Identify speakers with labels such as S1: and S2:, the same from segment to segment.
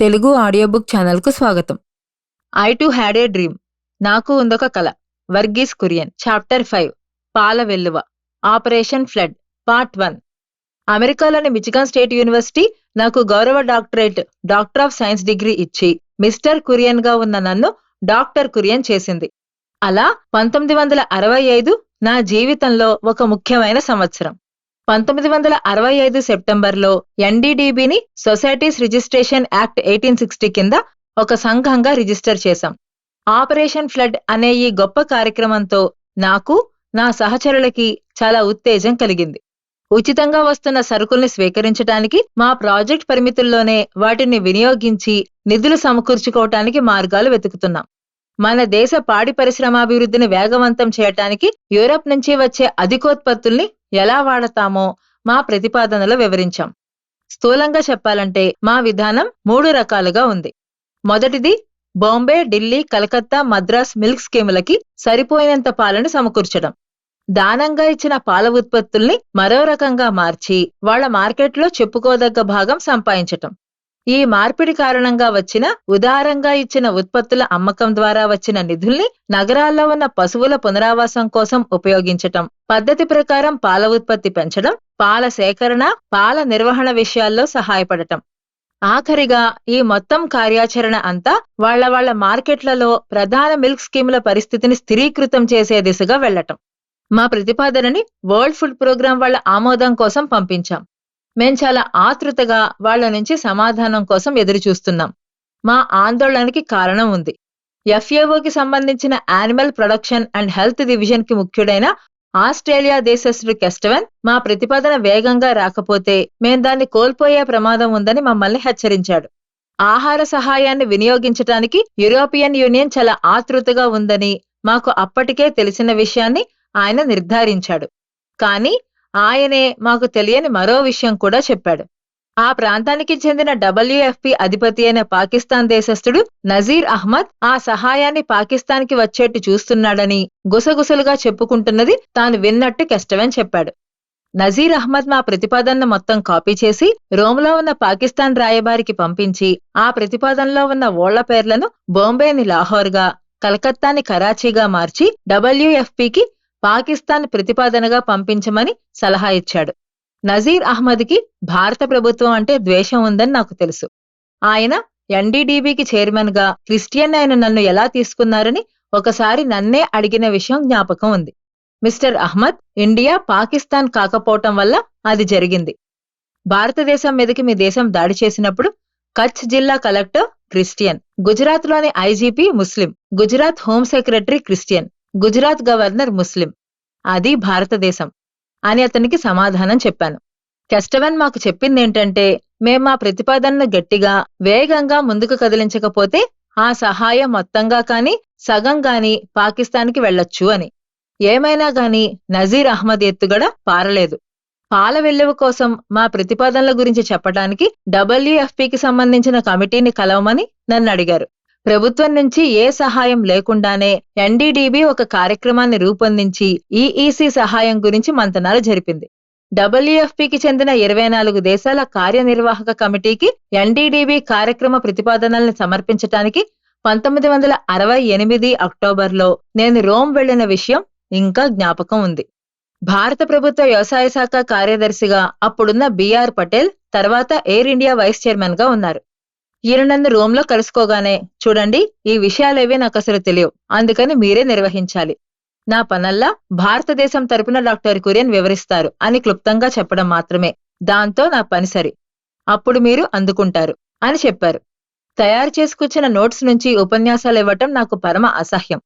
S1: Telugu audio book ఛానల్కు స్వాగతం.
S2: I too had a dream. నాకు ఉందొక కల. వర్గీస్ కురియన్. Chapter five. పాల వెల్లువ. Operation Flood. Part one. అమెరికాలోని మిచిగాన్ స్టేట్ యూనివర్సిటీ నాకు గౌరవ doctorate doctor of science degree ఇచ్చి మిస్టర్ కురియన్గా ఉన్న నన్ను డాక్టర్ కురియన్ చేసింది. అలా పంతొమ్మిది వందల అరవై ఐదు నా జీవితంలో ఒక ముఖ్యమైన సంవత్సరం. పంతొమ్మిది వందల అరవై ఐదు సెప్టెంబర్లో ఎన్డీడీబీని societies registration act eighteen sixty కింద ఒక సంఘంగా రిజిస్టర్ చేశాం. ఆపరేషన్ ఫ్లడ్ అనే ఈ గొప్ప కార్యక్రమంతో నాకు నా సహచరులకి చాలా ఉత్తేజం కలిగింది. ఉచితంగా వస్తున్న సరుకుల్ని స్వీకరించడానికి మా ప్రాజెక్ట్ పరిమితుల్లోనే వాటిని వినియోగించి నిధులు సమకూర్చుకోవటానికి మార్గాలు వెతుకుతున్నాం. మన దేశ పాడి పరిశ్రమాభివృద్ధిని వేగవంతం చేయటానికి యూరప్ నుంచి వచ్చే అధికోత్పత్తుల్ని ఎలా వాడతామో మా ప్రతిపాదనలో వివరించాం. స్థూలంగా చెప్పాలంటే మా విధానం మూడు రకాలుగా ఉంది. మొదటిది బాంబే ఢిల్లీ కలకత్తా మద్రాస్ మిల్క్ స్కీములకి సరిపోయినంత పాలను సమకూర్చడం. దానంగా ఇచ్చిన పాల ఉత్పత్తుల్ని మరో రకంగా మార్చి వాళ్ళ మార్కెట్లో చెప్పుకోదగ్గ భాగం సంపాదించటం. ఈ మార్పిడి కారణంగా వచ్చిన ఉదారంగా ఇచ్చిన ఉత్పత్తుల అమ్మకం ద్వారా వచ్చిన నిధుల్ని నగరాల్లో ఉన్న పశువుల పునరావాసం కోసం ఉపయోగించటం. పద్ధతి ప్రకారం పాల ఉత్పత్తి పెంచడం పాల సేకరణ పాల నిర్వహణ విషయాల్లో సహాయపడటం. ఆఖరిగా ఈ మొత్తం కార్యాచరణ అంతా వాళ్ళ వాళ్ళ మార్కెట్లలో ప్రధాన మిల్క్ స్కీముల పరిస్థితిని స్థిరీకృతం చేసే దిశగా వెళ్ళటం మా ప్రతిపాదనని వరల్డ్ ఫుడ్ ప్రోగ్రాం వాళ్ళ ఆమోదం కోసం పంపించాం. మేం చాలా ఆతృతగా వాళ్ళ నుంచి సమాధానం కోసం ఎదురుచూస్తున్నాం. మా ఆందోళనకి కారణం ఉంది. ఎఫ్ఏఓకి సంబంధించిన యానిమల్ ప్రొడక్షన్ అండ్ హెల్త్ డివిజన్కి ముఖ్యుడైన ఆస్ట్రేలియా దేశస్థుడు కెస్టవన్ మా ప్రతిపాదన వేగంగా రాకపోతే మేం దాన్ని కోల్పోయే ప్రమాదం ఉందని మమ్మల్ని హెచ్చరించాడు. ఆహార సహాయాన్ని వినియోగించటానికి యూరోపియన్ యూనియన్ చాలా ఆతృతగా ఉందని మాకు అప్పటికే తెలిసిన విషయాన్ని ఆయన నిర్ధారించాడు. కానీ ఆయనే మాకు తెలియని మరో విషయం కూడా చెప్పాడు. ఆ ప్రాంతానికి చెందిన డబ్ల్యూఎఫ్పి అధిపతి అయిన పాకిస్తాన్ దేశస్థుడు నజీర్ అహ్మద్ ఆ సహాయాన్ని పాకిస్తాన్కి వచ్చేట్టు చూస్తున్నాడని గుసగుసలుగా చెప్పుకుంటున్నది తాను విన్నట్టు కెస్టవెన్ చెప్పాడు. నజీర్ అహ్మద్ మా ప్రతిపాదనను మొత్తం కాపీ చేసి రోమ్లో ఉన్న పాకిస్తాన్ రాయబారికి పంపించి ఆ ప్రతిపాదనలో ఉన్న ఓళ్ళ పేర్లను బాంబేని లాహోర్గా కలకత్తాని కరాచీగా మార్చి డబ్ల్యూఎఫ్పికి పాకిస్తాన్ ప్రతిపాదనగా పంపించమని సలహా ఇచ్చాడు. నజీర్ అహ్మద్కి భారత ప్రభుత్వం అంటే ద్వేషం ఉందని నాకు తెలుసు. ఆయన ఎన్డీడీబీకి చైర్మన్గా క్రిస్టియన్ ఆయన నన్ను ఎలా తీసుకున్నారని ఒకసారి నన్నే అడిగిన విషయం జ్ఞాపకం ఉంది. మిస్టర్ అహ్మద్ ఇండియా పాకిస్తాన్ కాకపోవటం వల్ల అది జరిగింది. భారతదేశం మీదకి మీ దేశం దాడి చేసినప్పుడు కచ్ జిల్లా కలెక్టర్ క్రిస్టియన్ గుజరాత్లోని IGP Muslim Gujarat home secretary Christian Gujarat governor Muslim. అది భారతదేశం. అని అతనికి సమాధానం చెప్పాను. కెస్టవన్ మాకు చెప్పిందేంటంటే మేం మా ప్రతిపాదనను గట్టిగా వేగంగా ముందుకు కదిలించకపోతే ఆ సహాయం మొత్తంగా కాని సగం గాని పాకిస్తాన్కి వెళ్ళొచ్చు అని. ఏమైనా గాని నజీర్ అహ్మద్ ఎత్తుగడ పారలేదు. పాల వెల్లువ కోసం మా ప్రతిపాదనల గురించి చెప్పడానికి డబ్ల్యూఎఫ్పికి సంబంధించిన కమిటీని కలవమని నన్ను అడిగారు. ప్రభుత్వం నుంచి ఏ సహాయం లేకుండానే ఎన్డీడీబీ ఒక కార్యక్రమాన్ని రూపొందించి ఈఈసీ సహాయం గురించి మంతనాలు జరిపింది. డబ్ల్యూఎఫ్పికి చెందిన ఇరవై నాలుగు దేశాల కార్యనిర్వాహక కమిటీకి ఎన్డీడీబీ కార్యక్రమ ప్రతిపాదనల్ని సమర్పించటానికి పంతొమ్మిది వందల అరవై ఎనిమిది అక్టోబర్లో నేను రోమ్ వెళ్ళిన విషయం ఇంకా జ్ఞాపకం ఉంది. భారత ప్రభుత్వ వ్యవసాయ శాఖ కార్యదర్శిగా అప్పుడున్న బిఆర్ పటేల్ తర్వాత ఎయిర్ ఇండియా వైస్ చైర్మన్గా ఉన్నారు. ఈయన నన్ను రోమ్లో కలుసుకోగానే చూడండి ఈ విషయాలేవే నాకు అసలు తెలియవు. అందుకని మీరే నిర్వహించాలి. నా పనల్లా భారతదేశం తరపున డాక్టర్ కురియన్ వివరిస్తారు అని క్లుప్తంగా చెప్పడం మాత్రమే. దాంతో నా పని సరి. అప్పుడు మీరు అందుకుంటారు అని చెప్పారు. తయారు చేసుకొచ్చిన నోట్స్ నుంచి ఉపన్యాసాలు ఇవ్వటం నాకు పరమ అసహ్యం.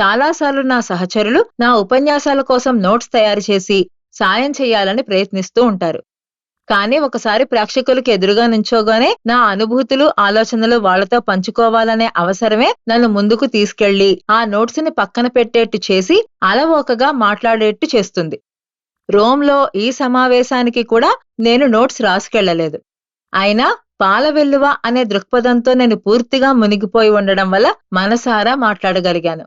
S2: చాలాసార్లు నా సహచరులు నా ఉపన్యాసాల కోసం నోట్స్ తయారు చేసి సాయం చేయాలని ప్రయత్నిస్తూ ఉంటారు. కానీ ఒకసారి ప్రేక్షకులకు ఎదురుగా నుంచోగానే నా అనుభూతులు ఆలోచనలు వాళ్ళతో పంచుకోవాలనే అవసరమే నన్ను ముందుకు తీసుకెళ్ళి ఆ నోట్స్ని పక్కన పెట్టేట్టు చేసి అలవోకగా మాట్లాడేట్టు చేస్తుంది. రోమ్లో ఈ సమావేశానికి కూడా నేను నోట్స్ రాసుకెళ్ళలేదు అయినా పాల వెల్లువ అనే దృక్పథంతో నేను పూర్తిగా మునిగిపోయి ఉండడం వల్ల మనసారా మాట్లాడగలిగాను.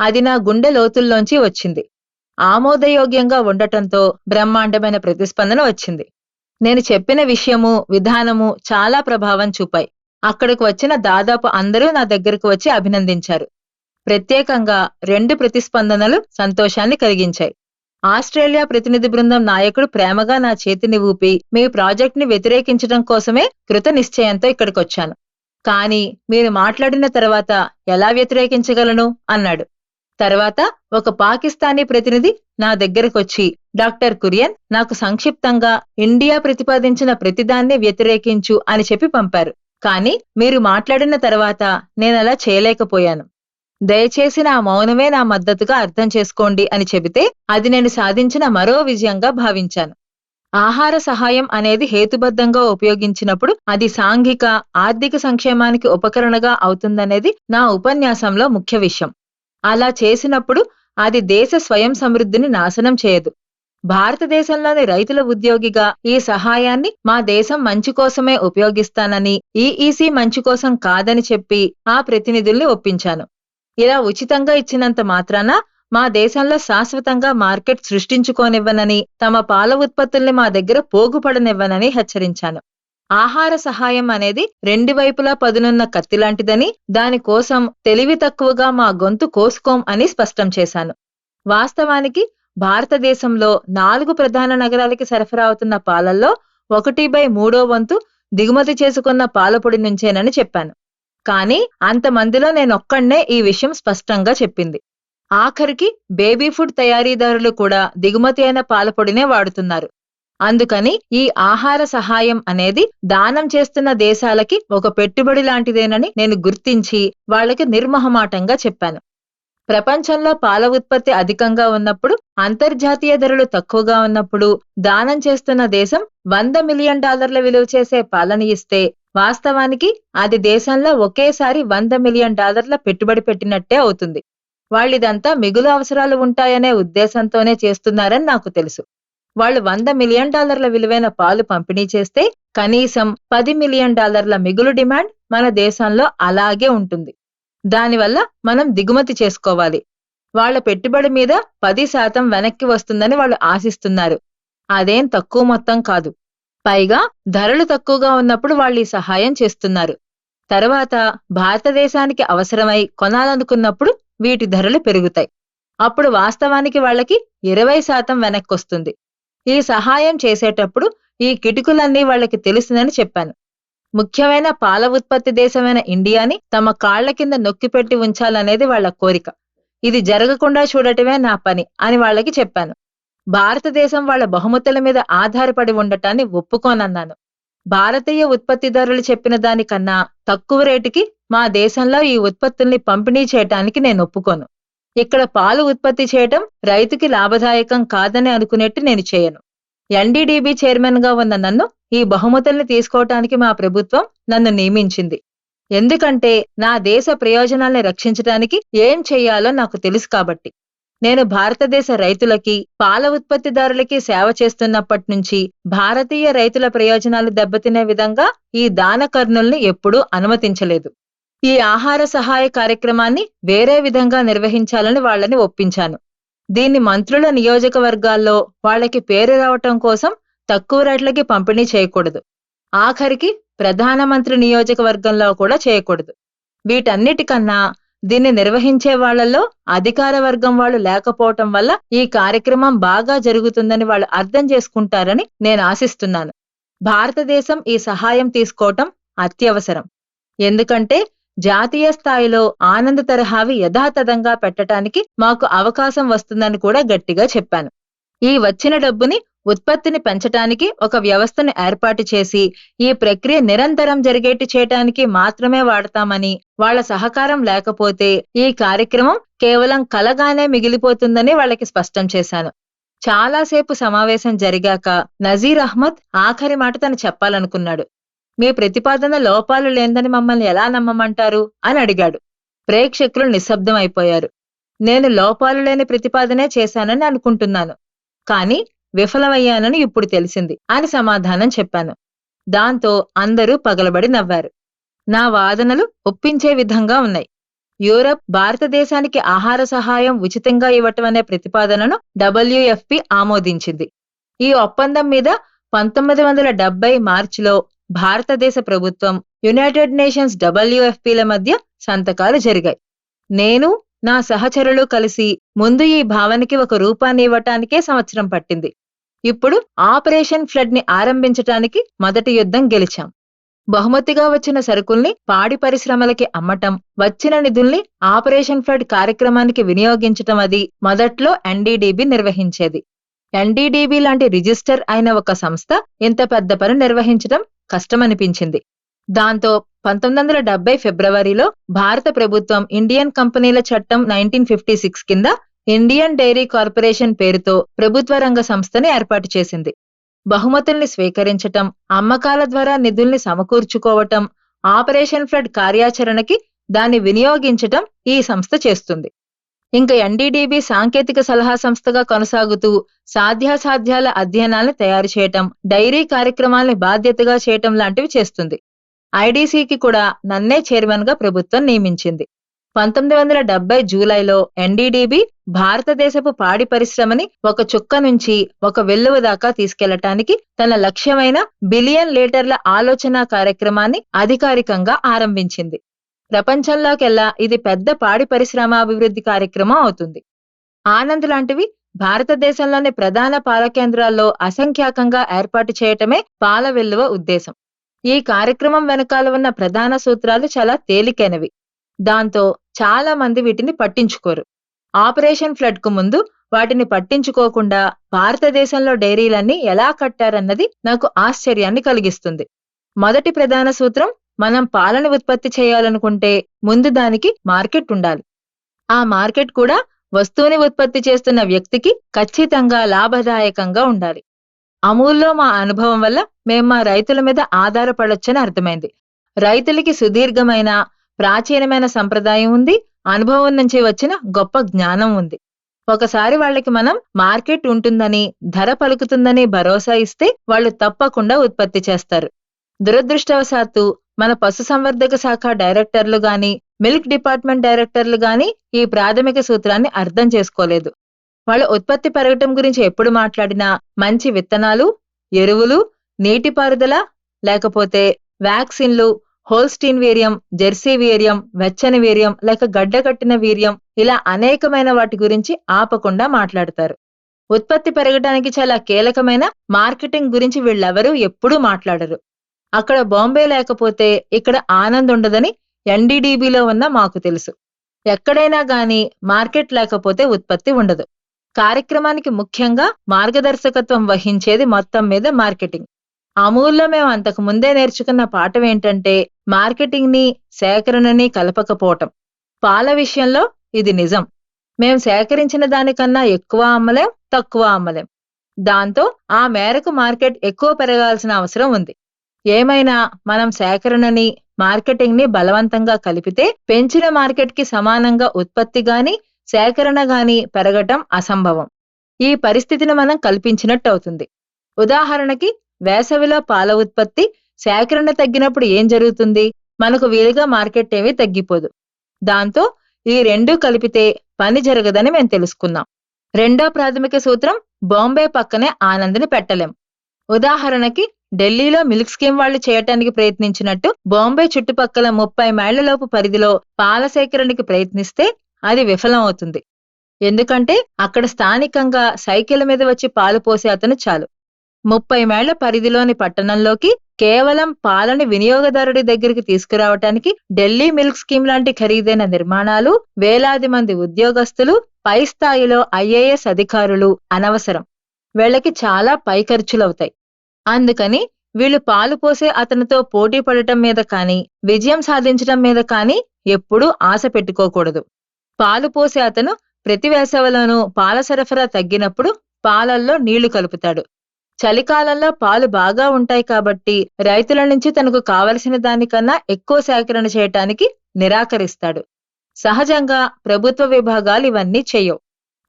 S2: అది నా గుండె లోతుల్లోంచి వచ్చింది. ఆమోదయోగ్యంగా ఉండటంతో బ్రహ్మాండమైన ప్రతిస్పందన వచ్చింది. నేను చెప్పిన విషయము విధానము చాలా ప్రభావం చూపాయి. అక్కడికి వచ్చిన దాదాపు అందరూ నా దగ్గరకు వచ్చి అభినందించారు. ప్రత్యేకంగా రెండు ప్రతిస్పందనలు సంతోషాన్ని కలిగించాయి. ఆస్ట్రేలియా ప్రతినిధి బృందం నాయకుడు ప్రేమగా నా చేతిని ఊపి మీ ప్రాజెక్ట్ని వ్యతిరేకించడం కోసమే కృత నిశ్చయంతో ఇక్కడికొచ్చాను. కానీ మీరు మాట్లాడిన తర్వాత ఎలా వ్యతిరేకించగలను? అన్నాడు. తర్వాత ఒక పాకిస్తానీ ప్రతినిధి నా దగ్గరకొచ్చి డాక్టర్ కురియన్ నాకు సంక్షిప్తంగా ఇండియా ప్రతిపాదించిన ప్రతిదాన్ని వ్యతిరేకించు అని చెప్పి పంపారు. కానీ మీరు మాట్లాడిన తర్వాత నేనలా చేయలేకపోయాను. దయచేసి నా మౌనమే నా మద్దతుగా అర్థం చేసుకోండి అని చెబితే అది నేను సాధించిన మరో విజయంగా భావించాను. ఆహార సహాయం అనేది హేతుబద్ధంగా ఉపయోగించినప్పుడు అది సాంఘిక ఆర్థిక సంక్షేమానికి ఉపకరణగా అవుతుందనేది నా ఉపన్యాసంలో ముఖ్య విషయం. అలా చేసినప్పుడు అది దేశ స్వయం సమృద్ధిని నాశనం చేయదు. భారతదేశంలోని రైతుల ఉద్యోగిగా ఈ సహాయాన్ని మా దేశం మంచి కోసమే ఉపయోగిస్తానని ఈఈసీ మంచి కోసం కాదని చెప్పి ఆ ప్రతినిధుల్ని ఒప్పించాను. ఇలా ఉచితంగా ఇచ్చినంత మాత్రాన మా దేశంలో శాశ్వతంగా మార్కెట్ సృష్టించుకోనివ్వనని తమ పాల ఉత్పత్తుల్ని మా దగ్గర పోగుపడనివ్వనని హెచ్చరించాను. ఆహార సహాయం అనేది రెండు వైపులా పదునున్న కత్తి లాంటిదని దానికోసం తెలివి తక్కువగా మా గొంతు కోసుకోం అని స్పష్టం చేశాను. వాస్తవానికి భారతదేశంలో నాలుగు ప్రధాన నగరాలకి సరఫరా అవుతున్న పాలల్లో ఒకటి బై మూడో వంతు దిగుమతి చేసుకున్న పాలపొడి నుంచేనని చెప్పాను. కానీ అంతమందిలో నేనొక్కడే ఈ విషయం స్పష్టంగా చెప్పింది. ఆఖరికి బేబీ ఫుడ్ తయారీదారులు కూడా దిగుమతి అయిన పాలపొడినే వాడుతున్నారు. అందుకని ఈ ఆహార సహాయం అనేది దానం చేస్తున్న దేశాలకి ఒక పెట్టుబడి లాంటిదేనని నేను గుర్తించి వాళ్ళకి నిర్మహమాటంగా చెప్పాను. ప్రపంచంలో పాల ఉత్పత్తి అధికంగా ఉన్నప్పుడు అంతర్జాతీయ ధరలు తక్కువగా ఉన్నప్పుడు దానం చేస్తున్న దేశం వంద మిలియన్ డాలర్ల విలువ చేసే పాలని ఇస్తే వాస్తవానికి అది దేశంలో ఒకేసారి వంద మిలియన్ డాలర్ల పెట్టుబడి పెట్టినట్టే అవుతుంది. వాళ్ళిదంతా మిగులు అవసరాలు ఉంటాయనే ఉద్దేశంతోనే చేస్తున్నారని నాకు తెలుసు. వాళ్ళు వంద మిలియన్ డాలర్ల విలువైన పాలు పంపిణీ చేస్తే కనీసం పది మిలియన్ డాలర్ల మిగులు డిమాండ్ మన దేశంలో అలాగే ఉంటుంది. దానివల్ల మనం దిగుమతి చేసుకోవాలి. వాళ్ళ పెట్టుబడి మీద పది శాతం వెనక్కి వస్తుందని వాళ్ళు ఆశిస్తున్నారు. అదేం తక్కువ మొత్తం కాదు. పైగా ధరలు తక్కువగా ఉన్నప్పుడు వాళ్ళు ఈ సహాయం చేస్తున్నారు. తర్వాత భారతదేశానికి అవసరమై కొనాలనుకున్నప్పుడు వీటి ధరలు పెరుగుతాయి. అప్పుడు వాస్తవానికి వాళ్ళకి ఇరవై శాతం వెనక్కి వస్తుంది. ఈ సహాయం చేసేటప్పుడు ఈ కిటుకులన్నీ వాళ్ళకి తెలిసిందని చెప్పాను. ముఖ్యమైన పాల ఉత్పత్తి దేశమైన ఇండియాని తమ కాళ్ళ కింద నొక్కిపెట్టి ఉంచాలనేది వాళ్ళ కోరిక. ఇది జరగకుండా చూడటమే నా పని అని వాళ్ళకి చెప్పాను. భారతదేశం వాళ్ళ బహుమతుల మీద ఆధారపడి ఉండటాన్ని ఒప్పుకోనన్నాను. భారతీయ ఉత్పత్తిదారులు చెప్పిన దానికన్నా తక్కువ రేటుకి మా దేశంలో ఈ ఉత్పత్తుల్ని పంపిణీ చేయటానికి నేను ఒప్పుకోను. ఇక్కడ పాలు ఉత్పత్తి చేయటం రైతుకి లాభదాయకం కాదని అనుకునేట్టు నేను చేయను. ఎన్డీడీబీ చైర్మన్గా ఉన్న నన్ను ఈ బహుమతుల్ని తీసుకోవటానికి మా ప్రభుత్వం నన్ను నియమించింది. ఎందుకంటే నా దేశ ప్రయోజనాల్ని రక్షించడానికి ఏం చేయాలో నాకు తెలుసు కాబట్టి. నేను భారతదేశ రైతులకి పాల ఉత్పత్తిదారులకి సేవ చేస్తున్నప్పటి నుంచి భారతీయ రైతుల ప్రయోజనాలు దెబ్బతినే విధంగా ఈ దాన కర్ణుల్ని ఎప్పుడూ అనుమతించలేదు. ఈ ఆహార సహాయ కార్యక్రమాన్ని వేరే విధంగా నిర్వహించాలని వాళ్ళని ఒప్పించాను. దీన్ని మంత్రుల నియోజకవర్గాల్లో వాళ్ళకి పేరు రావటం కోసం తక్కువ రేట్లకి పంపిణీ చేయకూడదు. ఆఖరికి ప్రధానమంత్రి నియోజకవర్గంలో కూడా చేయకూడదు. వీటన్నిటికన్నా దీన్ని నిర్వహించే వాళ్ళలో అధికార వర్గం వాళ్ళు లేకపోవటం వల్ల ఈ కార్యక్రమం బాగా జరుగుతుందని వాళ్ళు అర్థం చేసుకుంటారని నేను ఆశిస్తున్నాను. భారతదేశం ఈ సహాయం తీసుకోవటం అత్యవసరం. ఎందుకంటే జాతీయ స్థాయిలో ఆనంద తరహావి యథాతథంగా పెట్టటానికి మాకు అవకాశం వస్తుందని కూడా గట్టిగా చెప్పాను. ఈ వచ్చిన డబ్బుని ఉత్పత్తిని పెంచటానికి ఒక వ్యవస్థను ఏర్పాటు చేసి ఈ ప్రక్రియ నిరంతరం జరిగేటి చేయటానికి మాత్రమే వాడతామని వాళ్ళ సహకారం లేకపోతే ఈ కార్యక్రమం కేవలం కలగానే మిగిలిపోతుందని వాళ్ళకి స్పష్టం చేశాను. చాలాసేపు సమావేశం జరిగాక నజీర్ అహ్మద్ ఆఖరి మాట తను చెప్పాలనుకున్నాడు. మీ ప్రతిపాదన లోపాలు లేందని మమ్మల్ని ఎలా నమ్మమంటారు? అని అడిగాడు. ప్రేక్షకులు నిశ్శబ్దం అయిపోయారు నేను లోపాలు లేని ప్రతిపాదనే చేశానని అనుకుంటున్నాను. కానీ విఫలమయ్యానని ఇప్పుడు తెలిసింది అని సమాధానం చెప్పాను. దాంతో అందరూ పగలబడి నవ్వారు. నా వాదనలు ఒప్పించే విధంగా ఉన్నాయి. యూరప్ భారతదేశానికి ఆహార సహాయం ఉచితంగా ఇవ్వటం అనే ప్రతిపాదనను డబ్ల్యూఎఫ్పి ఆమోదించింది. ఈ ఒప్పందం మీద పంతొమ్మిది వందల డెబ్బై మార్చిలో భారతదేశ ప్రభుత్వం యునైటెడ్ నేషన్స్ డబ్ల్యూఎఫ్పిల మధ్య సంతకాలు జరిగాయి. నేను నా సహచరులు కలిసి ముందు ఈ భావనకి ఒక రూపాన్ని ఇవ్వటానికే సంవత్సరం పట్టింది. ఇప్పుడు ఆపరేషన్ ఫ్లడ్ని ఆరంభించటానికి మొదటి యుద్ధం గెలిచాం. బహుమతిగా వచ్చిన సరుకుల్ని పాడి పరిశ్రమలకి అమ్మటం వచ్చిన నిధుల్ని ఆపరేషన్ ఫ్లడ్ కార్యక్రమానికి వినియోగించటం అది మొదట్లో ఎన్డీడీబీ నిర్వహించేది. ఎన్డీడీబీ లాంటి రిజిస్టర్ అయిన ఒక సంస్థ ఇంత పెద్ద పని నిర్వహించటం కష్టమనిపించింది. దాంతో పంతొమ్మిది వందల డెబ్బై ఫిబ్రవరిలో భారత ప్రభుత్వం ఇండియన్ కంపెనీల చట్టం నైన్టీన్ ఫిఫ్టీ సిక్స్ కింద ఇండియన్ డైరీ కార్పొరేషన్ పేరుతో ప్రభుత్వ రంగ సంస్థని ఏర్పాటు చేసింది. బహుమతుల్ని స్వీకరించటం అమ్మకాల ద్వారా నిధుల్ని సమకూర్చుకోవటం ఆపరేషన్ ఫ్లడ్ కార్యాచరణకి దాన్ని వినియోగించటం ఈ సంస్థ చేస్తుంది. ఇంకా ఎన్డీడీబీ సాంకేతిక సలహా సంస్థగా కొనసాగుతూ సాధ్యాసాధ్యాల అధ్యయనాలను తయారు చేయటం డైరీ కార్యక్రమాల్ని బాధ్యతగా చేయటం లాంటివి చేస్తుంది. ఐడీసీకి కూడా నన్నే చైర్మన్గా ప్రభుత్వం నియమించింది. పంతొమ్మిది వందల డెబ్బై జూలైలో ఎన్డీడీబీ భారతదేశపు పాడి పరిశ్రమని ఒక చుక్క నుంచి ఒక వెల్లువ దాకా తీసుకెళ్ళటానికి తన లక్ష్యమైన బిలియన్ లీటర్ల ఆలోచన కార్యక్రమాన్ని అధికారికంగా ఆరంభించింది. ప్రపంచంలోకెల్లా ఇది పెద్ద పాడి పరిశ్రమాభివృద్ధి కార్యక్రమం అవుతుంది. ఆనంద్ లాంటివి భారతదేశంలోని ప్రధాన పాల కేంద్రాల్లో అసంఖ్యాకంగా ఏర్పాటు చేయటమే పాల వెల్లువ ఉద్దేశం. ఈ కార్యక్రమం వెనకాల ఉన్న ప్రధాన సూత్రాలు చాలా తేలికైనవి. దాంతో చాలా మంది వీటిని పట్టించుకోరు. ఆపరేషన్ ఫ్లడ్కు ముందు వాటిని పట్టించుకోకుండా భారతదేశంలో డైరీలన్నీ ఎలా కట్టారన్నది నాకు ఆశ్చర్యాన్ని కలిగిస్తుంది. మొదటి ప్రధాన సూత్రం మనం పాలను ఉత్పత్తి చేయాలనుకుంటే ముందు దానికి మార్కెట్ ఉండాలి. ఆ మార్కెట్ కూడా వస్తువుని ఉత్పత్తి చేస్తున్న వ్యక్తికి ఖచ్చితంగా లాభదాయకంగా ఉండాలి. అమూల్లో మా అనుభవం వల్ల మేము మా రైతుల మీద ఆధారపడొచ్చని అర్థమైంది. రైతులకి సుదీర్ఘమైన ప్రాచీనమైన సంప్రదాయం ఉంది అనుభవం నుంచి వచ్చిన గొప్ప జ్ఞానం ఉంది. ఒకసారి వాళ్ళకి మనం మార్కెట్ ఉంటుందని ధర పలుకుతుందని భరోసా ఇస్తే వాళ్ళు తప్పకుండా ఉత్పత్తి చేస్తారు. దురదృష్టవశాత్తు మన పశుసంవర్ధక శాఖ డైరెక్టర్లు గాని మిల్క్ డిపార్ట్మెంట్ డైరెక్టర్లు గాని ఈ ప్రాథమిక సూత్రాన్ని అర్థం చేసుకోలేదు. వాళ్ళ ఉత్పత్తి పెరగటం గురించి ఎప్పుడు మాట్లాడినా మంచి విత్తనాలు ఎరువులు నీటిపారుదల లేకపోతే వ్యాక్సిన్లు హోల్స్టీన్ వీర్యం జెర్సీ వీర్యం వెచ్చని వీర్యం లేక గడ్డకట్టిన వీర్యం ఇలా అనేకమైన వాటి గురించి ఆపకుండా మాట్లాడతారు. ఉత్పత్తి పెరగడానికి చాలా కీలకమైన మార్కెటింగ్ గురించి వీళ్ళెవరూ ఎప్పుడూ మాట్లాడరు. అక్కడ బాంబే లేకపోతే ఇక్కడ ఆనంద్ ఉండదని ఎన్డీడీబీలో ఉన్న మాకు తెలుసు. ఎక్కడైనా గాని మార్కెట్ లేకపోతే ఉత్పత్తి ఉండదు. కార్యక్రమానికి ముఖ్యంగా మార్గదర్శకత్వం వహించేది మొత్తం మీద మార్కెటింగ్. అమూల్లో మేము అంతకు ముందే నేర్చుకున్న పాఠం ఏంటంటే మార్కెటింగ్ని సేకరణని కలపకపోవటం. పాల విషయంలో ఇది నిజం. మేము సేకరించిన దానికన్నా ఎక్కువ అమ్మలేం తక్కువ అమ్మలేం. దాంతో ఆ మేరకు మార్కెట్ ఎక్కువ పెరగాల్సిన అవసరం ఉంది. ఏమైనా మనం సేకరణని మార్కెటింగ్ని బలవంతంగా కలిపితే పెంచిన మార్కెట్కి సమానంగా ఉత్పత్తి గాని సేకరణ గాని పెరగటం అసంభవం. ఈ పరిస్థితిని మనం కల్పించినట్టు అవుతుంది. ఉదాహరణకి వేసవిలో పాల ఉత్పత్తి సేకరణ తగ్గినప్పుడు ఏం జరుగుతుంది? మనకు వీలుగా మార్కెట్ ఏమీ తగ్గిపోదు. దాంతో ఈ రెండూ కలిపితే పని జరగదని మేము తెలుసుకున్నాం. రెండో ప్రాథమిక సూత్రం బాంబే పక్కనే ఆనంద్ని పెట్టలేం. ఉదాహరణకి ఢిల్లీలో మిల్క్ స్కీమ్ వాళ్ళు చేయటానికి ప్రయత్నించినట్టు బాంబే చుట్టుపక్కల ముప్పై మైళ్ళలోపు పరిధిలో పాల సేకరణకి ప్రయత్నిస్తే అది విఫలం అవుతుంది. ఎందుకంటే అక్కడ స్థానికంగా సైకిల్ మీద వచ్చి పాలు పోసే అతను చాలు. ముప్పై మైళ్ళ పరిధిలోని పట్టణంలోకి కేవలం పాలని వినియోగదారుడి దగ్గరికి తీసుకురావటానికి ఢిల్లీ మిల్క్ స్కీమ్ లాంటి ఖరీదైన నిర్మాణాలు వేలాది మంది ఉద్యోగస్తులు పై స్థాయిలో ఐఏఎస్ అధికారులు అనవసరం. వీళ్ళకి చాలా పై ఖర్చులవుతాయి. అందుకని వీళ్ళు పాలు పోసే అతనితో పోటీ పడటం మీద కానీ విజయం సాధించటం మీద కానీ ఎప్పుడూ ఆశ పెట్టుకోకూడదు. పాలు పోసే అతను ప్రతి వేసవిలోనూ పాల సరఫరా తగ్గినప్పుడు పాలల్లో నీళ్ళు కలుపుతాడు. చలికాలంలో పాలు బాగా ఉంటాయి కాబట్టి రైతుల నుంచి తనకు కావలసిన దానికన్నా ఎక్కువ సేకరణ చేయటానికి నిరాకరిస్తాడు. సహజంగా ప్రభుత్వ విభాగాలు ఇవన్నీ చేయవు.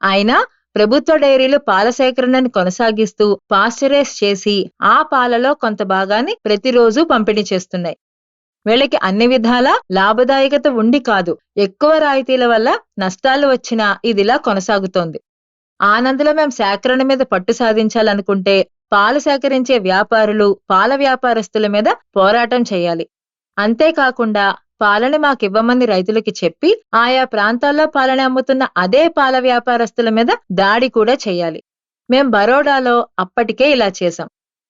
S2: అయినా ప్రభుత్వ డైరీలు పాల సేకరణను కొనసాగిస్తూ పాస్చరైజ్ చేసి ఆ పాలలో కొంత భాగాన్ని ప్రతిరోజు పంపిణీ చేస్తున్నాయి. వీళ్ళకి అన్ని విధాలా లాభదాయకత ఉండి కాదు ఎక్కువ రాయితీల వల్ల నష్టాలు వచ్చినా ఇదిలా కొనసాగుతోంది. ఆనందలో మేము సేకరణ మీద పట్టు సాధించాలనుకుంటే పాలు సేకరించే వ్యాపారులు పాల వ్యాపారస్తుల మీద పోరాటం చేయాలి. అంతేకాకుండా పాలని మాకివ్వమని రైతులకి చెప్పి ఆయా ప్రాంతాల్లో పాలని అమ్ముతున్న అదే పాల వ్యాపారస్తుల మీద దాడి కూడా చేయాలి. మేం బరోడాలో అప్పటికే ఇలా చేశాం.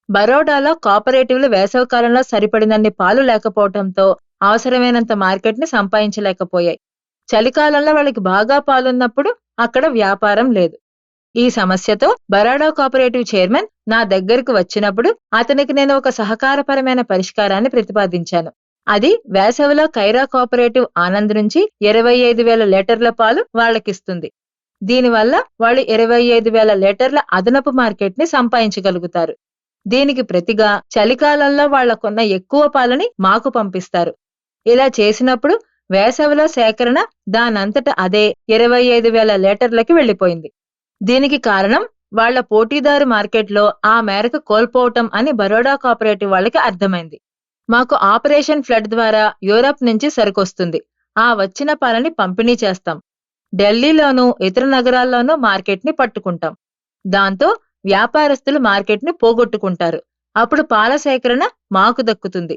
S2: బరోడాలో కోఆపరేటివ్లు వేసవకాలంలో సరిపడినన్ని పాలు లేకపోవడంతో అవసరమైనంత మార్కెట్ని సంపాదించలేకపోయాయి. చలికాలంలో వాళ్ళకి బాగా పాలున్నప్పుడు అక్కడ వ్యాపారం లేదు. ఈ సమస్యతో బరోడా కోఆపరేటివ్ చైర్మన్ నా దగ్గరకు వచ్చినప్పుడు అతనికి నేను ఒక సహకారపరమైన పరిష్కారాన్ని ప్రతిపాదించాను. అది వేసవిలో కైరా కోఆపరేటివ్ ఆనంద్ నుంచి ఇరవై ఐదు వేల లీటర్ల పాలు వాళ్ళకిస్తుంది. దీనివల్ల వాళ్ళు ఇరవై ఐదు వేల లీటర్ల అదనపు మార్కెట్ని సంపాదించగలుగుతారు. దీనికి ప్రతిగా చలికాలంలో వాళ్ళకున్న ఎక్కువ పాలని మాకు పంపిస్తారు. ఇలా చేసినప్పుడు వేసవిలో సేకరణ దానంతట అదే ఇరవై ఐదు వేల లీటర్లకి వెళ్ళిపోయింది దీనికి కారణం వాళ్ళ పోటీదారు మార్కెట్లో ఆ మేరకు కోల్పోవటం అని బరోడా కోఆపరేటివ్ వాళ్ళకి అర్థమైంది. మాకు ఆపరేషన్ ఫ్లడ్ ద్వారా యూరప్ నుంచి సరుకొస్తుంది. ఆ వచ్చిన పాలని పంపిణీ చేస్తాం. ఢిల్లీలోనూ ఇతర నగరాల్లోనూ మార్కెట్ని పట్టుకుంటాం. దాంతో వ్యాపారస్తులు మార్కెట్ని పోగొట్టుకుంటారు. అప్పుడు పాల సేకరణ మాకు దక్కుతుంది.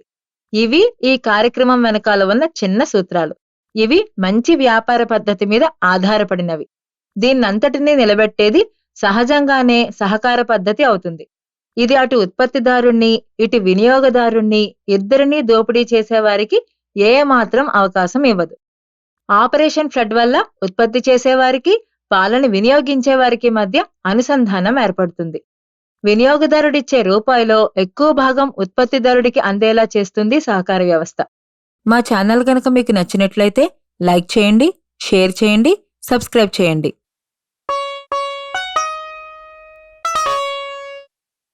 S2: ఇవి ఈ కార్యక్రమం వెనకాల ఉన్న చిన్న సూత్రాలు. ఇవి మంచి వ్యాపార పద్ధతి మీద ఆధారపడినవి. దీన్నంతటినీ నిలబెట్టేది సహజంగానే సహకార పద్ధతి అవుతుంది. ఇది అటు ఉత్పత్తిదారుణ్ణి ఇటు వినియోగదారుణ్ణి ఇద్దరినీ దోపిడీ చేసేవారికి ఏ మాత్రం అవకాశం ఇవ్వదు. ఆపరేషన్ ఫ్లడ్ వల్ల ఉత్పత్తి చేసేవారికి పాలను వినియోగించేవారికి మధ్య అనుసంధానం ఏర్పడుతుంది. వినియోగదారుడిచ్చే రూపాయిలో ఎక్కువ భాగం ఉత్పత్తిదారుడికి అందేలా చేస్తుంది సహకార వ్యవస్థ.
S1: మా ఛానల్ కనుక మీకు నచ్చినట్లయితే లైక్ చేయండి షేర్ చేయండి సబ్స్క్రైబ్ చేయండి.